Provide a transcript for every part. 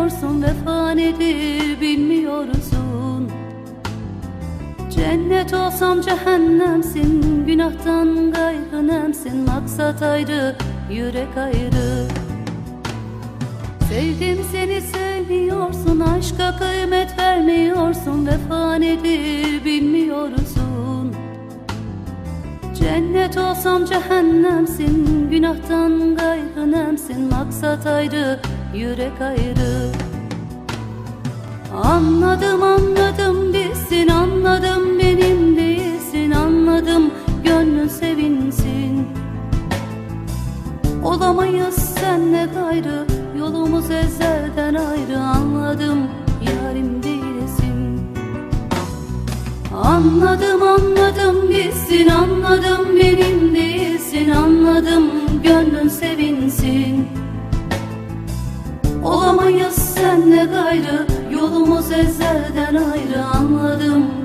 bilmiyorsun vefa nedir bilmiyorsun. Cennet olsam cehennemsin Günahtan gayrı nemsin Maksat ayrı yürek ayrı. Sevdim seni sevmiyorsun Aşka kıymet vermiyorsun Vefa nedir Cennet olsam cehennemsin Günahtan gayrı nemsin Maksat ayrı yürek ayrı. Anladım anladım bizsin anladım benim değilsin. Anladım gönlün sevinsin. Olamayız senle gayrı yolumuz ezelden ayrı. Anladım yarim değilsin Anladım anladım bizsin anladım benim değilsin. Anladım gönlün sevinsin. Olamayız senle gayrı Yolumuz ezelden ayrı. Anladım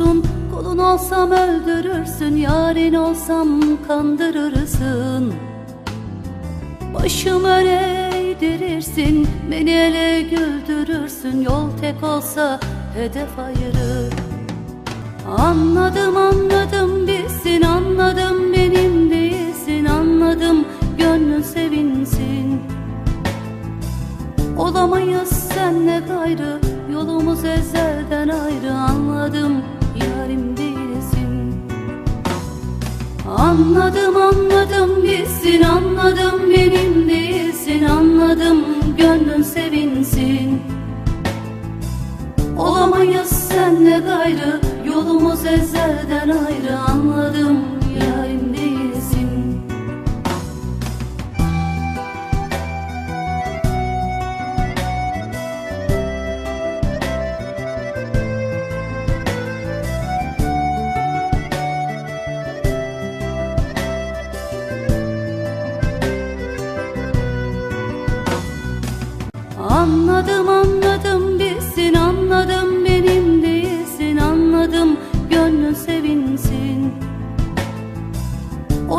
soldurursun Kolun olsam öldürürsün Yarın olsam kandırırsın. Başım öne eğdirirsin Beni ele güldürürsün. Yol tek olsa hedef ayırır. Anladım anladım bizsin Anladım benim değilsin. Anladım gönlün sevinsin. Olamayız senle gayrı Yolumuz ezelden ayrı. Anladım yarim değilsin. Anladım anladım bizsin Anladım benim değilsin. Anladım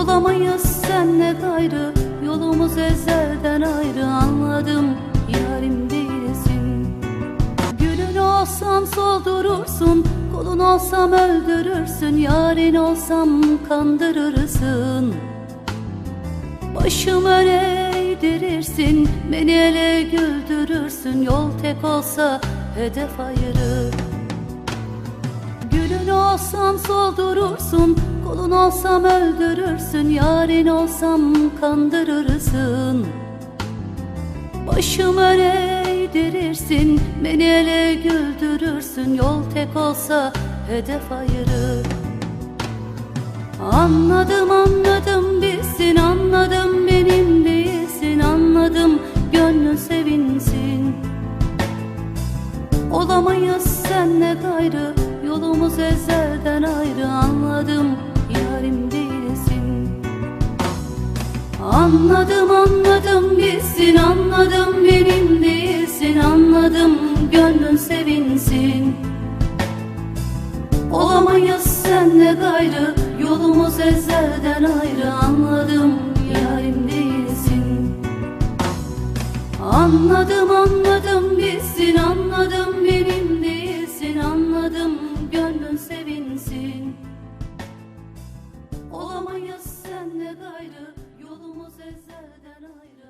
Olamayız senle gayrı yolumuz ezelden ayrı. Anladım yarim değilsin. Gülün olsam soldurursun kolun olsam öldürürsün. Yarın olsam kandırırsın. Başım öne eğdirirsin Beni ele güldürürsün. Yol tek olsa hedef ayırır Gülün olsam soldurursun Kolun olsam öldürürsün Yarın olsam kandırırsın. Başım öne eğdirirsin Beni ele güldürürsün. Yol tek olsa hedef ayırır. Anladım anladım bizsin anladım benim Anladım anladım bizsin anladım benim değilsin. Anladım gönlün sevinsin. Olamayız senle gayrı Yolumuz ezelden ayrı. Anladım yarim değilsin. Anladım anladım bizsin anladım benim değilsin. Anladım gönlün sevinsin. Olamayız senle gayrı ezelden ayrı